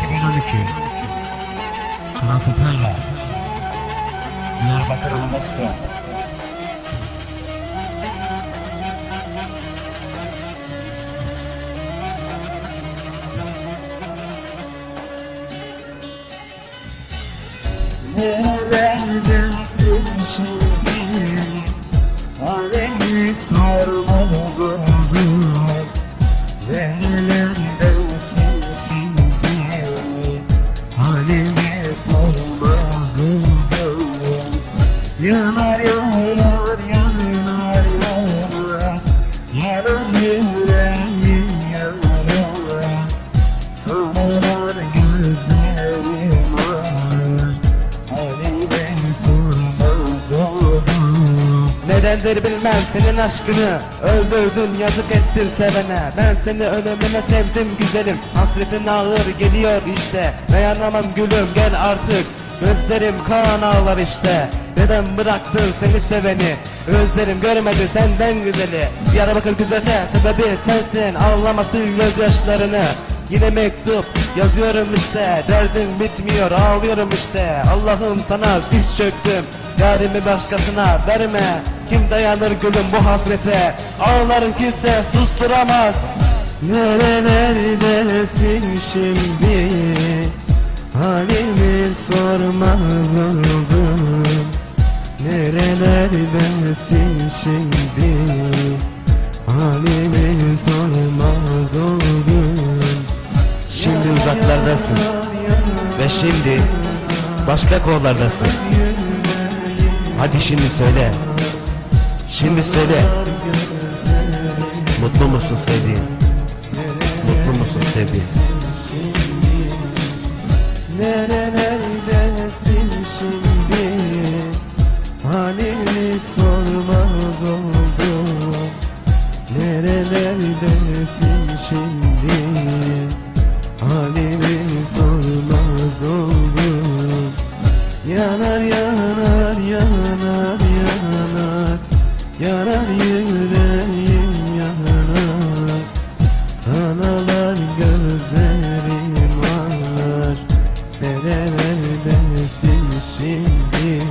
2012 Kırasıperle Diyarbakır Alaska Neredesin şimdi Yanar yanar yanar yanar Yanar yüreğim yanar Kanalar gözlerim sormaz oldum Nedendir bilmem senin aşkını? Öldürdün yazık ettin sevene. Ben seni ölümüne sevdim güzelim Hasretin ağır geliyor işte. Dayanamam gülüm gel artık. Gözlerim kan ağlar işte. Neden bıraktın seni seveni? Özlerim görmedi senden güzeli. Diyarbakır güzelse sebebi sensin. Ağlamasın gözyaşlarını. Yine mektup yazıyorum işte. Derdim bitmiyor ağlıyorum işte. Allah'ım sana diz çöktüm. Yarimi başkasına verme. Kim dayanır gülüm bu hasrete? Ağlarım kimse susturamaz Nerelerdesin şimdi? Halimi sormaz oldum. Nerelerdesin şimdi? Halimi sormaz oldum. Şimdi uzaklardasın. Ve şimdi başka kollardasın. Hadi şimdi söyle. Şimdi söyle. Mutlu musun sevdiğim Mutlu musun sevdiğim? Nerelerdesin şimdi? Halini sormaz oldum Nerelerdesin şimdi? Halimi sormaz oldum Yanar yanar yanar yanar Yanar yanar neredesin şimdi